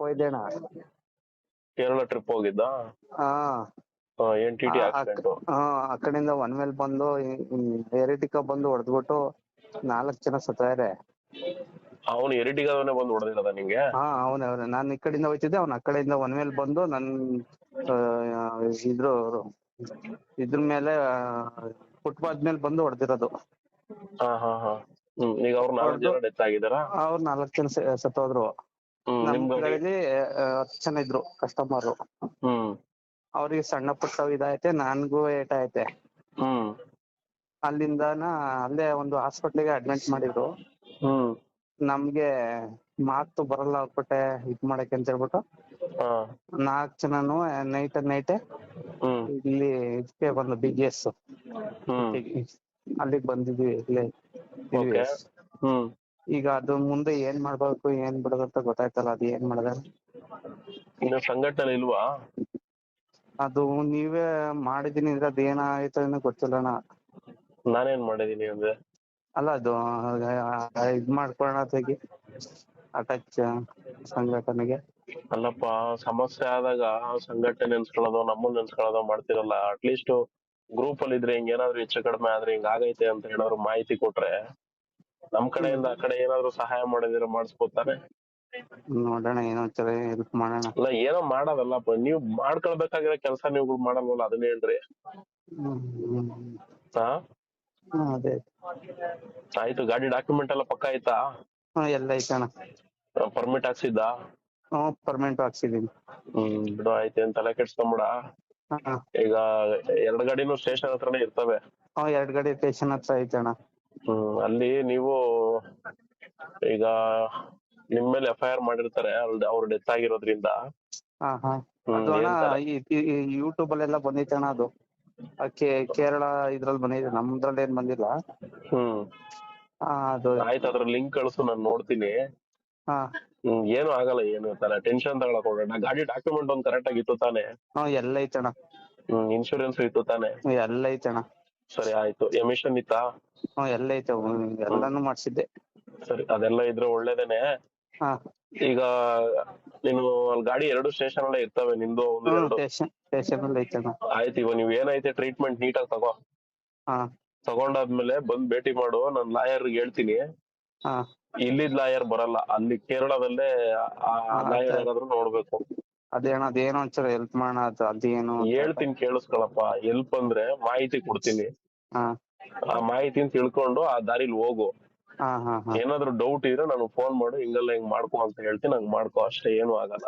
ಹೋಯ್ದೇಣ Kerala trip ಹೋಗಿದ್ದ? ಹಾ. ಏನ್ ಟಿ ಟಿ ಆ- ಆಕ್ಸಿಡೆಂಟ್ ಹಾ ಆ ಕಡೆಯಿಂದ ಒನ್ ಮೇಲ್ ಬಂದು ಎರಿಟಿಕ ಬಂದು ಹೊಡೆದ್ಬಿಟ್ಟು ನಾಲ್ಕ್ ಜನ ಸತ್ತಾರೆ ಅವನು ಎರಿಟಿಗದವನೇ ಬಂದು ಹೊಡೆದಿರೋದ ನಿಂಗೆ? ಹಾ ಅವನೇ ಅವನೇ ನಾನ್ ಈ ಕಡೆಯಿಂದ ಹೋಯ್ತಿದ್ದೆ ಅವ್ನ ಆ ಕಡೆಯಿಂದ ಒನ್ ಮೇಲ್ ಬಂದು ನನ್ ಇದ್ರು ಇದ್ರ ಮೇಲೆ ಫುಟ್ಪಾತ್ ಮೇಲೆ ಬಂದು ಹೊಡೆದಿರೋದು. ಹಾ ಹಾ ಹಾ. ಹ್ಮ್ ಈಗ ಅವ್ರು ನಾಲ್ಕು ಜನ ಡೆತ್ ಆಗಿದಾರ ಅವ್ರು ನಾಲ್ಕ್ ಜನ ಸತ್ತೋದ್ರು. ಹ್ಮ್. ನಮ್ ನಿಮ್ ಹತ್ತು ಜನ ಇದ್ರು ಕಸ್ಟಮರ್ ಅವ್ರಿಗೆ ಸಣ್ಣ ಪುಟ್ಟ ಇದಾಯ್ತೆ ನನ್ಗೂ ಏಟ್ ಐತೆ ಅಲ್ಲಿಂದನ ಅಲ್ಲೇ ಒಂದು ಹಾಸ್ಪಿಟ್ಲಿಗೆ ಅಡ್ಮಿಟ್ ಮಾಡಿದ್ರು. ನಮ್ಗೆ ಮಾತು ಬರಲ್ಲ ಆಗ್ಬಿಟ್ಟೆ ಇದ್ ಮಾಡಕ್ಕೆ ಅಂತ ಹೇಳ್ಬಿಟ್ಟು. ನಾಲ್ಕ್ ಜನನು ನೈಟ್ ನೈಟ್ ಇಲ್ಲಿ ಇದಕ್ಕೆ ಬಂದು ಬಿ ಜಿ ಎಸ್ ಅಲ್ಲಿಗೆ ಬಂದಿದ್ವಿ ಇಲ್ಲಿ ಈಗ ಅದು ಮುಂದೆ ಏನ್ ಮಾಡ್ಬೇಕು ಏನ್ ಬಿಡೋದು ಅಂತ ಗೊತ್ತಾಯ್ತಲ್ಲ ಅದು ಏನ್ ಮಾಡದ? ಇನ್ನು ಸಂಘಟನೆ ಇಲ್ವಾ? ಅದು ನೀವೇ ಮಾಡಿದೀನಿ ಅಂದ್ರೆ ಅದು ಏನಾಯ್ತು ಏನೋ ಗೊತ್ತಿಲ್ಲ ಅಣ್ಣ ನಾನೇನ್ ಮಾಡಿದೀನಿ ಅಂದ್ರೆ? ಅಲ್ಲ ಅದು ಆ, ಇದ್ ಮಾಡ್ಕೊಳ್ಳೋಣ ತೆಗಿ ಅಟ್ಯಾಚ್ ಸಂಘಟನೆಗೆ. ಅಲ್ಲಪ್ಪ ಸಮಸ್ಯೆ ಆದಾಗ ಸಂಘಟನೆ ನೆನ್ಸ್ಕೊಳ್ಳೋದು ನಮ್ಮನ್ನ ನೆನ್ಸ್ಕೊಳ್ಳೋದು ಮಾಡ್ತಿರಲ್ಲ. ಅಟ್ಲೀಸ್ಟ್ ಗ್ರೂಪ್ ಅಲ್ಲಿ ಇದ್ರೆ ಹಿಂಗೇನಾದ್ರು ಹೆಚ್ಚು ಕಡಿಮೆ ಆದ್ರೆ ಹಿಂಗ್ ಆಗೈತೆ ಅಂತ ಹೇಳೋರು ಮಾಹಿತಿ ಕೊಟ್ರೆ. ನಮ್ ಕಡೆಯಿಂದ ಆ ಕಡೆ ಏನಾದ್ರು ಸಹಾಯ ಮಾಡಿದ್ರೆ ಮಾಡಿಸ್ಕೊತಾರೆ ನೋಡೋಣ ಏನೋ ಹೆಲ್ಪ್ ಮಾಡೋಣ. ಅಲ್ಲ ಏನೋ ಮಾಡೋದಲ್ಲ ನೀವ್ ಮಾಡ್ಕೊಳ್ಬೇಕಾಗಿರೋ ಕೆಲಸ ನೀವುಗಳು ಮಾಡಲ್ವಲ್ಲ ಅದನ್ನ ಹೇಳ್ರಿ. ಹಾ? ಅದೇ. ಆಯ್ತು ಗಾಡಿ ಡಾಕ್ಯುಮೆಂಟ್ ಎಲ್ಲ ಪಕ್ಕ ಆಯ್ತಾ? ಹ ಎಲ್ಲ ಐತಣ್ಣ ಪರ್ಮಿಟ್ ಹಾಕ್ಸಿದ್ದ? ಹ್ಮ್ ಪರ್ಮನೆಂಟ್ ಹಾಕ್ಸಿದೀನಿ ಹ್ಮ್ ಬಿಡು ಆಯ್ತು ಏನ್ ತಲೆ ಕೆಡ್ಸ್ಕೊಂಬಿಡ. ಹಾ ಈಗ ಎರಡ್ ಗಾಡಿನೂ ಸ್ಟೇಷನ್ ಹತ್ರನೇ ಇರ್ತವೆ. ಹ ಎರಡ್ ಗಾಡಿ ಸ್ಟೇಷನ್ ಹತ್ರ ಐತಣ್ಣ ಹ್ಮ್ ಅಲ್ಲಿ ನೀವು ಈಗ ನಿಮ್ ಮೇಲೆ ಎಫ್ ಐ ಆರ್ ಮಾಡಿರ್ತಾರೆ ಅವ್ರ ಡೆತ್ ಆಗಿರೋದ್ರಿಂದ. ಹಾ ಹಾ. ಹ್ಮ್, ಅದು ಅಣ್ಣ? ಯೂಟ್ಯೂಬ್ ಅಲ್ಲೆಲ್ಲ ಬಂದೈತೆ ಅಣ್ಣ ಅದು. ಆ ಕೇ- ಕೇರಳ ಇದ್ರಲ್ಲಿ ಬಂದಿದೆ ನಮ್ದ್ರಲ್ಲಿ ಏನ್ ಬಂದಿಲ್ಲ. ಹ್ಮ್. ಹಾ ಅದು. ಆಯ್ತು ಅದ್ರ ಲಿಂಕ್ ಕಳ್ಸು ನಾನು ನೋಡ್ತೀನಿ. ಹಾ. ಹ್ಮ್ ಏನು ಆಗಲ್ಲ ಏನು ತರ. ಟೆನ್ಷನ್ ತಗೊಳಕ್ ಹೋಗೋಣ ಗಾಡಿ ಡಾಕ್ಯುಮೆಂಟ್ ಒಂದ್ ಕರೆಕ್ಟ್ ಆಗಿತ್ತು ತಾನೆ. ಹ್ಮ್ ಎಲ್ಲ ಐತಣ್ಣ. ಹ್ಮ್ ಇನ್ಶೂರೆನ್ಸ್ ಇತ್ತು ತಾನೆ. ಎಲ್ಲ ಎಲ್ಲ ಐತಣ್ಣ. ಸರಿ ಆಯ್ತು. ಎಮಿಷನ್ ಇತ್ತಾ? ಎಲ್ಲ ಐತೆ ಎಲ್ಲಾನು ಮಾಡ್ಸಿದ್ದೆ. ಸರಿ ಅದೆಲ್ಲ ಇದ್ರೆ ಒಳ್ಳೇದೇನೆ. ಹಾ. ಈಗ ನೀನು ಅಲ್ಲಿ ಗಾಡಿ ಎರಡು ಸ್ಟೇಷನ್ ಅಲ್ಲೇ ಇರ್ತವೆ ನಿಂದು ಒಂದು ಎರಡು. ಸ್ಟೇಷನ್ ಸ್ಟೇಷನ್ ಅಲ್ಲಿ ಐತಣ್ಣ ಆಯ್ತು ಇವಾಗ ನೀವ್ ಏನೈತೆ ಟ್ರೀಟ್ಮೆಂಟ್ ನೀಟಾಗಿ ತಗೋ. ಹಾ. ತಗೊಂಡಾದ್ಮೇಲೆ ಬಂದ್ ಭೇಟಿ ಮಾಡು ನಾನ್ ಲಾಯರ್ ಹೇಳ್ತೀನಿ. ಹಾ. ಇಲ್ಲಿದ್ ಲಾಯರ್ ಬರಲ್ಲ ಅಲ್ಲಿ ಕೇರಳದಲ್ಲೇ ಆ ಹಾ, ಲಾಯರ್. ಯಾರಾದ್ರೂ ನೋಡ್ಬೇಕು. ಅದೇ ಅಣ್ಣ ಅದೇನೋ ಒಂಚೂರು ಹೆಲ್ಪ್ ಮಾಡೋಣ ಅದು ಅದೇನು ಹೇಳ್ತೀನಿ ಕೇಳಿಸ್ಕೊಳಪ್ಪ. ಹೆಲ್ಪ್ ಅಂದ್ರೆ ಮಾಹಿತಿ ಕೊಡ್ತೀನಿ. ಹಾ. ಆ ಮಾಹಿತಿನ ತಿಳ್ಕೊಂಡು ಆ ದಾರಿಲಿ ಹೋಗು. ಹಾ ಹಾ ಹಾ. ಏನಾದ್ರು ಡೌಟ್ ಇದ್ರೆ ನನಗೆ ಫೋನ್ ಮಾಡು ಹಿಂಗೆಲ್ಲ ಹಿಂಗ್ ಮಾಡ್ಕೊ ಅಂತ ಹೇಳ್ತೀನಿ ಹಂಗ್ ಮಾಡ್ಕೊ ಅಷ್ಟೇ ಏನು ಆಗಲ್ಲ.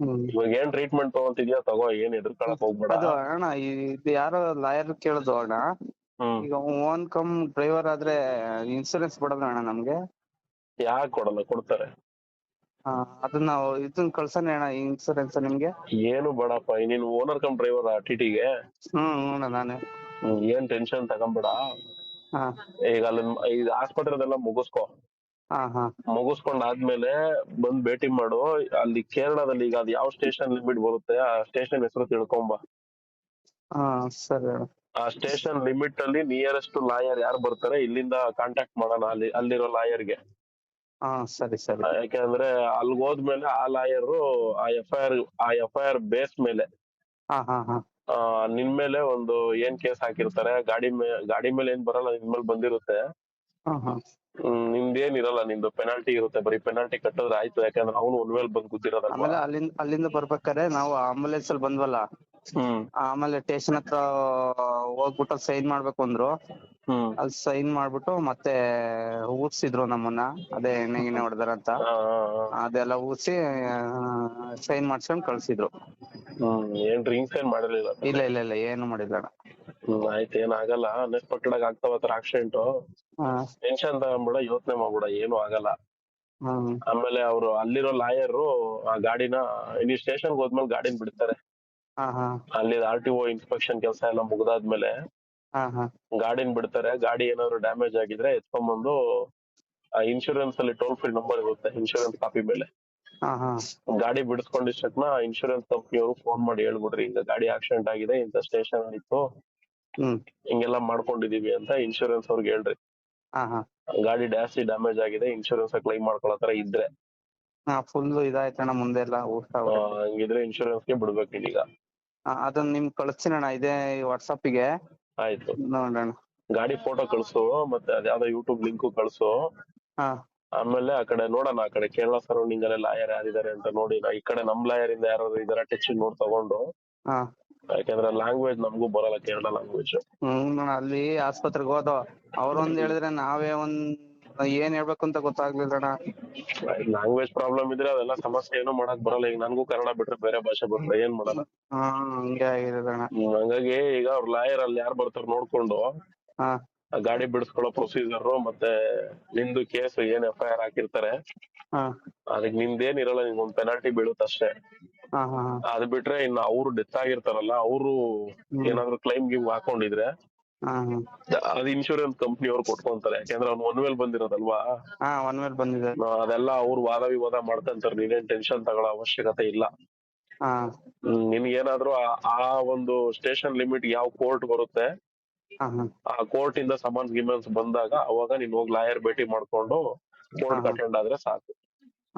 ಹ್ಮ್. ಇವಾಗ ಏನ್ ಟ್ರೀಟ್ಮೆಂಟ್ ತಗೊಂತಿದ್ಯಾ ತಗೋ ಏನ್ ಎದುರ್ಕೊಳಕ್ ಹೋಗ್ಬೇಡ. ಅದು ಅಣ್ಣ ಇದು ಯಾರೋ ಲಾಯರ್ ಕೇಳಿದ್ರು ಅಣ್ಣ. ಹ್ಮ್. ಈಗ ಓನ್ ಕಮ್ ಡ್ರೈವರ್ ಆದ್ರೆ ಇನ್ಸೂರೆನ್ಸ್ ಕೊಡೋದು ಅಣ್ಣ ನಮ್ಗೆ? ಯಾಕೆ ಕೊಡಲ್ಲ ಕೊಡ್ತಾರೆ. ಹಾ ಅದನ್ನ ಇದನ್ನ ಕಳ್ಸೋಣ ಅಣ್ಣ ಇನ್ಸೂರೆನ್ಸ್ ನಿಮ್ಗೆ. ಏನು ಬೇಡಪ್ಪ ನೀನು ಓನರ್ ಕಮ್ ಡ್ರೈವರ್ ಟಿ ಟಿಗೆ ಹ್ಮ್ ಹ್ಞೂ ನಾನೇ. ಏನ್ ಟೆನ್ಷನ್ ತಗೊಂಬೇಡ. ಹಾ. ಈಗ ಅಲ್ಲಿ ಇದು ಆಸ್ಪತ್ರೆದೆಲ್ಲ ಮುಗಿಸ್ಕೊ. ಹಾ ಹಾ. ಮುಗಿಸ್ಕೊಂಡ್ ಆದ್ಮೇಲೆ ಬಂದ್ ಭೇಟಿ ಮಾಡು. ಅಲ್ಲಿ ಕೇರಳದಲ್ಲಿ ಈಗ ಅದ್ ಯಾವ ಸ್ಟೇಷನ್ ಲಿಮಿಟ್ ಬರುತ್ತೆ ಆ ಸ್ಟೇಷನ್ ಹೆಸರು ತಿಳ್ಕೊಂಬ. ಹಾ ಸರಿ ಅಣ್ಣ. ಆ ಸ್ಟೇಷನ್ ಲಿಮಿಟ್ ಅಲ್ಲಿ ನಿಯರೆಸ್ಟ್ ಲಾಯರ್ ಯಾರು ಬರ್ತಾರೆ ಇಲ್ಲಿಂದ ಕಾಂಟ್ಯಾಕ್ಟ್ ಮಾಡೋಣ ಅಲ್ಲಿ ಅಲ್ಲಿರೋ ಲಾಯರ್ಗೆ ಹಾ ಸರಿ ಸರಿ. ಯಾಕಂದ್ರೆ ಅಲ್ಲಿ ಹೋದ್ಮೇಲೆ ಆ ಲಾಯರ್ ಆ ಎಫ್ ಐ ಆರ್ ಆ ಎಫ್ ಐ ಆರ್ ಬೇಸ್ ಮೇಲೆ ಹಾ ಹಾ ಹಾ. ಆ, ನಿನ್ ಮೇಲೆ ಒಂದು ಏನ್ ಕೇಸ್ ಹಾಕಿರ್ತಾರೆ ಗಾಡಿ ಮೇಲೆ ಗಾಡಿ ಮೇಲೆ ಏನ್ ಬರಲ್ಲ ನಿನ್ ಮೇಲೆ ಬಂದಿರುತ್ತೆ. ಹಾ ಹಾ. ಹ್ಮ್, ನಿಂದೇನ್ ಇರಲ್ಲ ನಿಂದು ಪೆನಾಲ್ಟಿ ಇರುತ್ತೆ ಬರೀ ಪೆನಾಲ್ಟಿ ಕಟ್ಟಿದ್ರೆ ಆಯ್ತು ಯಾಕಂದ್ರೆ ಅವನು ಒಂದ್ ಮೇಲೆ ಬಂದ್ ಕೂತಿರೋದಲ್ವಾ ಆಮೇಲೆ ಅಲ್ಲಿಂದ ಅಲ್ಲಿಂದ ಬರ್ಬೇಕಾದ್ರೆ ನಾವು ಆಂಬುಲೆನ್ಸ್ ಅಲ್ಲಿ ಬಂದ್ವಲ್ಲ ಆಮೇಲೆ ಸ್ಟೇಷನ್ ಹತ್ರ ಹೋಗ್ಬಿಟ್ಟು ಸೈನ್ ಮಾಡ್ಬೇಕು ಅಂದ್ರು. ಅಲ್ಲಿ ಸೈನ್ ಮಾಡ್ಬಿಟ್ಟು ಮತ್ತೆ ಊದ್ಸಿದ್ರು ನಮ್ಮನ್ನ. ಅದೇ ಎಣ್ಣೆ ಗಿಣ್ಣೆ ಹೊಡೆದಾರ ಅಂತ. ಅದೆಲ್ಲ ಊದ್ಸಿ ಸೈನ್ ಮಾಡ್ಸ್ಕೊಂಡ್ ಕಳ್ಸಿದ್ರು. ಏನ್ ಡ್ರಿಂಕ್ಸ್ ಏನ್ ಮಾಡಿರ್ಲಿಲ್ಲ? ಇಲ್ಲ ಇಲ್ಲ ಇಲ್ಲ ಏನು ಮಾಡಿಲ್ಲ ಅಣ್ಣ. ಹ್ಮ್ ಆಯ್ತು ಏನಾಗಲ್ಲ ಅನ್ಎಕ್ಸ್ಪೆಕ್ಟೆಡ್ ಆಗಿ ಆಗ್ತಾವ ಆತರ ಆಕ್ಸಿಡೆಂಟ್ ಟೆನ್ಷನ್ ತಗೊಂಬಿಡ ಯೋಚನೆ ಮಾಡ್ಬಿಡ ಏನು ಆಗಲ್ಲ. ಆಮೇಲೆ ಅವ್ರು ಅಲ್ಲಿರೋ ಲಾಯರ್ ಆ ಗಾಡಿನ ಇಲ್ಲಿ ಸ್ಟೇಷನ್ ಹೋದ್ಮೇಲೆ ಗಾಡಿನ ಬಿಡ್ತಾರೆ. ಅಲ್ಲಿ ಆರ್ ಟಿ ಒ ಇನ್ಸ್ಪೆಕ್ಷನ್ ಕೆಲಸ ಎಲ್ಲ ಮುಗ್ದಾದ್ಮೇಲೆ ಗಾಡಿನ ಬಿಡ್ತಾರೆ. ಗಾಡಿ ಏನಾದ್ರು ಡ್ಯಾಮೇಜ್ ಆಗಿದ್ರೆ ಎತ್ಕೊಂಡ್ಬಂದು ಆ ಇನ್ಶೂರೆನ್ಸ್ ಅಲ್ಲಿ ಟೋಲ್ ಫ್ರೀ ನಂಬರ್ ಇರುತ್ತೆ ಇನ್ಶೂರೆನ್ಸ್ ಕಾಪಿ ಮೇಲೆ. ಗಾಡಿ ಬಿಡಿಸ್ಕೊಂಡಿಷ್ಟಕ್ನ ಇನ್ಶೂರೆನ್ಸ್ ಕಂಪ್ನಿಯವರು ಫೋನ್ ಮಾಡಿ ಹೇಳ್ಬಿಡ್ರಿ ಈಗ ಗಾಡಿ ಆಕ್ಸಿಡೆಂಟ್ ಆಗಿದೆ ಇಂತ ಸ್ಟೇಷನ್ ಇತ್ತು. ಹಿಂಗೆಲ್ಲ ಮಾಡ್ಕೊಂಡಿದೀವಿ ಅಂತ ಇನ್ಶೂರೆನ್ಸ್ ಅವ್ರಿಗೆ ಹೇಳ್ರಿ. ಗಾಡಿ ಜಾಸ್ತಿ ಡ್ಯಾಮೇಜ್ ಆಗಿದೆ ಇನ್ಶೂರೆನ್ಸ್ ಕ್ಲೈಮ್ ಮಾಡ್ಕೊಳತರ ತರ ಇದ್ರೆ ಫುಲ್ ಇದಾಯ್ತಣ್ಣ ಮುಂದೆ ಎಲ್ಲ ಹಂಗಿದ್ರೆ ಇನ್ಶೂರೆನ್ಸ್ಗೆ ಬಿಡ್ಬೇಕು ನೀನೀಗ ಅದನ್ನ ನಿಮ್ ಕಳಿಸ್ತೀನಣ್ಣ ಇದೇ ಗೆ. ಆಯ್ತು. ನೋಡೋಣ ಗಾಡಿ ಫೋಟೋ ಕಳ್ಸು ಮತ್ತೆ ಅದ್ಯಾವ್ದೋ ಯೂಟ್ಯೂಬ್ ಲಿಂಕ್ ಕಳ್ಸು. ಹಾ. ಆಮೇಲೆ ಆ ಕಡೆ ನೋಡೋಣ ಆ ಕಡೆ ಕೇರಳ ಸರೌಂಡಿಂಗ್ ಅಲ್ಲಿ ಲಾಯರ್ ಯಾರಿದ್ದಾರೆ ಅಂತ ನೋಡಿ ಈ ಕಡೆ ನಮ್ ಲಾಯರ್ ಇಂದ ಯಾರು ಇದರ ಟಚ್ ನೋಡ್ ತಗೊಂಡು. ಹಾ. ಯಾಕಂದ್ರೆ ಲ್ಯಾಂಗ್ವೇಜ್ ನಮಗೂ ಬರಲ್ಲ ಕೇರಳ ಲ್ಯಾಂಗ್ವೇಜ್ ಹ್ಮ್ ಅಲ್ಲಿ ಆಸ್ಪತ್ರೆಗೆ ಹೋದೋ ಅವ್ರೊಂದ್ ಹೇಳಿದ್ರೆ ನಾವೇ ಒಂದ್ ಏನ್ ಹೇಳ್ಬೇಕು ಅಂತ ಗೊತ್ತಾಗ್ಲಿಲ್ಲಣ್ಣ. ಲ್ಯಾಂಗ್ವೇಜ್ ಪ್ರಾಬ್ಲಮ್ ಇದ್ರೆ ಅದೆಲ್ಲ ಸಮಸ್ಯೆ ಏನು ಮಾಡಕ್ ಬರಲ್ಲ. ಈಗ ನನ್ಗೂ ಕನ್ನಡ ಬಿಟ್ರೆ ಬೇರೆ ಭಾಷೆ ಬರಲ್ಲ ಏನ್ ಮಾಡಲ್ಲ ಹಾ ಹಂಗೆ ಆಗಿದೆ ಹಂಗಾಗಿ ಈಗ ಅವ್ರ ಲಾಯರ್ ಅಲ್ಲಿ ಯಾರು ಬರ್ತಾರ ನೋಡ್ಕೊಂಡು ಹಾ. ಆ ಗಾಡಿ ಬಿಡಿಸ್ಕೊಳ್ಳೋ ಪ್ರೊಸೀಜರ್ ಮತ್ತೆ ನಿಂದು ಕೇಸ್ ಏನ್ ಎಫ್ ಐ ಆರ್ ಹಾಕಿರ್ತಾರೆ. ಹಾ. ಅದಕ್ಕೆ ನಿಂದೇನ್ ಇರಲ್ಲ ನಿಂಗ್ ಒಂದ್ ಪೆನಾಲ್ಟಿ ಬೀಳುತ್ತೆ ಅಷ್ಟೇ. ಹಾ ಹಾ ಹಾ. ಅದ್ ಬಿಟ್ರೆ ಇನ್ನ ಅವ್ರು ಡೆತ್ ಆಗಿರ್ತಾರಲ್ಲ ಅವರು ಏನಾದ್ರು ಕ್ಲೈಮ್ ಗಿಮ್ ಹಾಕೊಂಡಿದ್ರೆ ಹಾ ಹಾ. ಅದ್ ಇನ್ಶೂರೆನ್ಸ್ ಕಂಪ್ನಿ ಅವ್ರು ಕೊಟ್ಕೊಂತಾರೆ. ಯಾಕಂದ್ರೆ ಅವ್ನು ಒನ್ ವೇಲ್ ಬಂದಿರೋದಲ್ವಾ? ಹಾ ಒನ್ ಮೇಲೆ ಬಂದಿದೆ. ನಾ- ಅದೆಲ್ಲ ಅವ್ರು ವಾದ ವಿವಾದ ಮಾಡ್ಕೊಂತಾರೆ ನೀನೇನ್ ಟೆನ್ಷನ್ ತಗೊಳ್ಳೋ ಅವಶ್ಯಕತೆ ಇಲ್ಲ. ಹಾ. ಹ್ಮ್, ನಿನ್ಗೇನಾದ್ರೂ ಆ- ಆ ಒಂದು ಸ್ಟೇಷನ್ ಲಿಮಿಟ್ ಯಾವ ಕೋರ್ಟ್ ಬರುತ್ತೆ ಹಾ ಹಾ. ಆ ಕೋರ್ಟ್ ಇಂದ ಸಮನ್ಸ್ ಗಿಮನ್ಸ್ ಬಂದಾಗ ಅವಾಗ ನೀನ್ ಹೋಗಿ ಲಾಯರ್ ಭೇಟಿ ಮಾಡ್ಕೊಂಡು ಕೋರ್ಟ್ ಹಾ. ಅಟೆಂಡ್ ಆದ್ರೆ ಸಾಕು.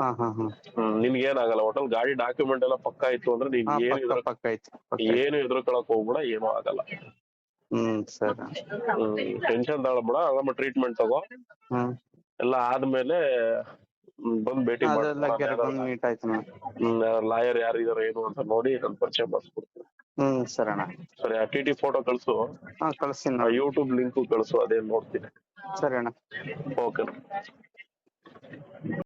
ಹಾ ಹಾ ಹಾ. ಹ್ಮ್ ನಿನ್ಗೇನಾಗಲ್ಲ ಒಟ್ಟಲ್ಲಿ ಗಾಡಿ ಡಾಕ್ಯುಮೆಂಟ್ ಎಲ್ಲ ಪಕ್ಕ ಇತ್ತು ಅಂದ್ರೆ ನೀನ್ ಹಾ ಏನು ಪಕ್ಕ ಪಕ್ಕ ಐತಿ ಪಕ್ಕ ಐತಿ. ಏನು ಎದುರ್ಕೊಳಕ್ ಹೋಗ್ಬೇಡ ಏನೂ ಆಗಲ್ಲ. ಹ್ಮ್ ಸರಿ. ಟೆನ್ಷನ್ ತಗೊಳ್ಬೇಡ ಆರಾಮ ಟ್ರೀಟ್ಮೆಂಟ್ ತಗೋ. ಹ್ಮ್. ಎಲ್ಲ ಆದ್ಮೇಲೆ ಬಂದ್ ಭೇಟಿ ಅದೆಲ್ಲ ಗೆರೆ ಬಂದ್ ಮೀಟ್ ಆಯ್ತು ನಾನು ಲಾಯರ್ ಯಾರು ಇದಾರೆ ಏನು ಅಂತ ನೋಡಿ ನನ್ ಪರಿಚಯ ಮಾಡಿಸ್ಕೊಡ್ತೀನಿ. ಹ್ಮ್ ಸರಿ ಅಣ್ಣ. ಸರಿ ಆ ಟಿ ಟಿ ಫೋಟೋ ಕಳ್ಸು. ಹಾ ಕಳಿಸ್ತೀನಿ ಆ ಯೂಟ್ಯೂಬ್ ಲಿಂಕ್ ಕಳ್ಸು ಅದೇ ನೋಡ್ತೀನಿ. ಸರಿ ಅಣ್ಣ. ಓಕೆ